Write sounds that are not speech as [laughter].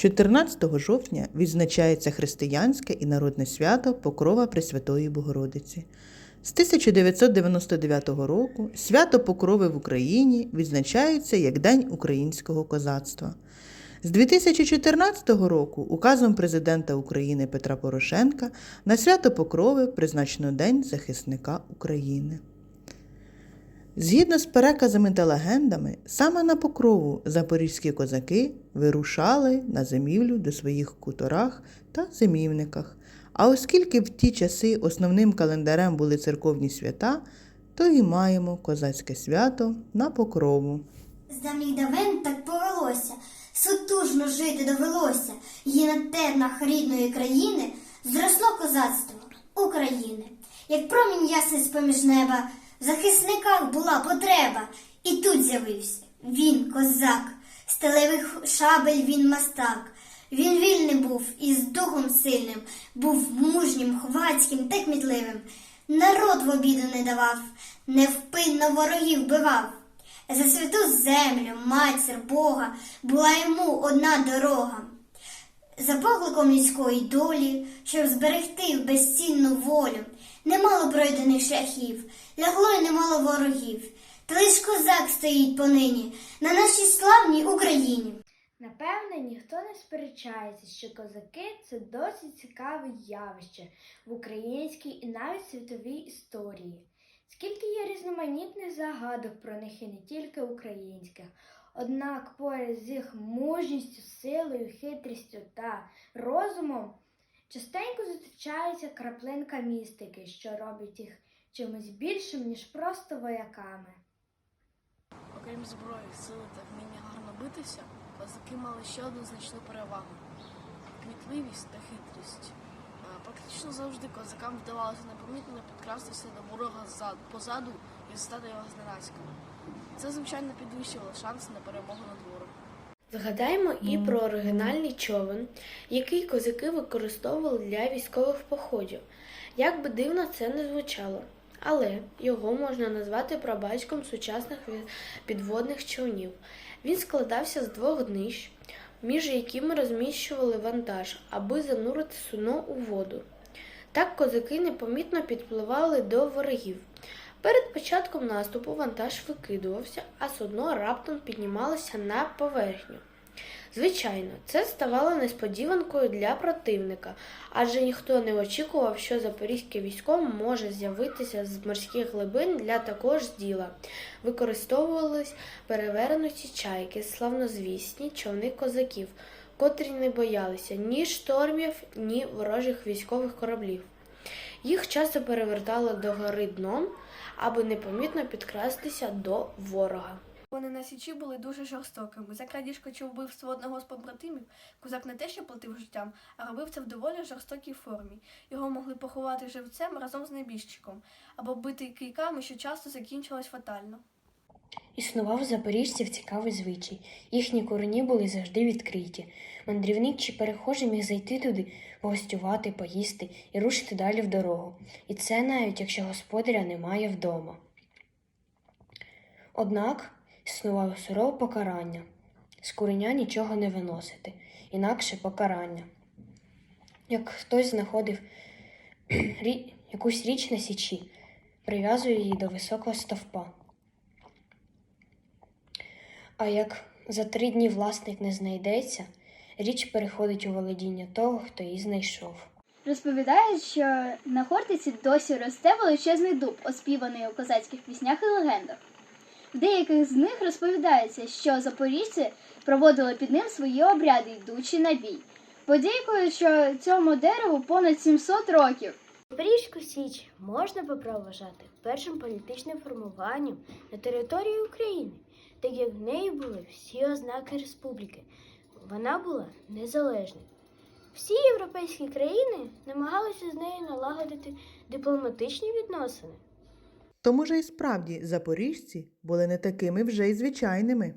14 жовтня відзначається християнське і народне свято Покрова Пресвятої Богородиці. З 1999 року свято Покрови в Україні відзначається як День українського козацтва. З 2014 року указом президента України Петра Порошенка на свято Покрови призначено День захисника України. Згідно з переказами та легендами, саме на покрову запорізькі козаки вирушали на зимівлю до своїх куторах та зимівниках. А оскільки в ті часи основним календарем були церковні свята, то і маємо козацьке свято на покрову. З давніх давен так повелося, сутужно жити довелося, і на тернах рідної країни зросло козацтво України. Як промінь ясний з-поміж неба, в захисниках була потреба, і тут з'явився він, козак, сталевих шабель він мастак. Він вільний був і з духом сильним, був мужнім, хвацьким та кмітливим. Народ в обіду не давав, невпинно ворогів бивав. За святу землю, матір Бога, була йому одна дорога. За покликом людської долі, щоб зберегти безцінну волю, немало пройдених шляхів, лягло й немало ворогів. Та лиш козак стоїть понині на нашій славній Україні. Напевне, ніхто не сперечається, що козаки це досить цікаве явище в українській і навіть світовій історії. Скільки є різноманітних загадок про них і не тільки українських. Однак поряд з їх мужністю, силою, хитрістю та розумом частенько зустрічається краплинка містики, що робить їх чимось більшим, ніж просто вояками. Окрім зброї, сили та вміння гарно битися, козаки мали ще одну значну перевагу кмітливість та хитрість. Практично завжди козакам вдавалося непомітно підкрастися до ворога позаду і застати його зненацька. Це, звичайно, підвищувало шанси на перемогу над ворогом. Згадаємо і про оригінальний човен, який козаки використовували для військових походів. Як би дивно це не звучало, але його можна назвати прабатьком сучасних підводних човнів. Він складався з двох днищ, між якими розміщували вантаж, аби занурити судно у воду. Так козаки непомітно підпливали до ворогів. Перед початком наступу вантаж викидувався, а судно раптом піднімалося на поверхню. Звичайно, це ставало несподіванкою для противника, адже ніхто не очікував, що запорізьке військо може з'явитися з морських глибин для такого ж діла. Використовувались перевернуті чайки, славнозвісні човни козаків, котрі не боялися ні штормів, ні ворожих військових кораблів. Їх часто перевертали до гори дном, аби непомітно підкрастися до ворога. Вони на січі були дуже жорстокими. За крадіжку чи вбивство одного з побратимів козак не те, що платив життям, а робив це в доволі жорстокій формі. Його могли поховати живцем разом з небіжчиком або бити кийками, що часто закінчилось фатально. Існував у запоріжців цікавий звичай. Їхні корені були завжди відкриті. Мандрівник чи перехожий міг зайти туди, гостювати, поїсти і рушити далі в дорогу. І це навіть якщо господаря немає вдома. Однак існувало сурове покарання. З куреня нічого не виносити, інакше покарання. Як хтось знаходив [clears throat] якусь річ на січі, прив'язує її до високого стовпа. А як за три дні власник не знайдеться, річ переходить у володіння того, хто її знайшов. Розповідають, що на Хортиці досі росте величезний дуб, оспіваний у козацьких піснях і легендах. В деяких з них розповідається, що запоріжці проводили під ним свої обряди, йдучи на бій. Подейкують, що цьому дереву понад 700 років. Запорізьку Січ можна би проважати першим політичним формуванням на території України, як в неї були всі ознаки республіки. Вона була незалежною. Всі європейські країни намагалися з нею налагодити дипломатичні відносини. То, може, і справді запоріжці були не такими вже й звичайними.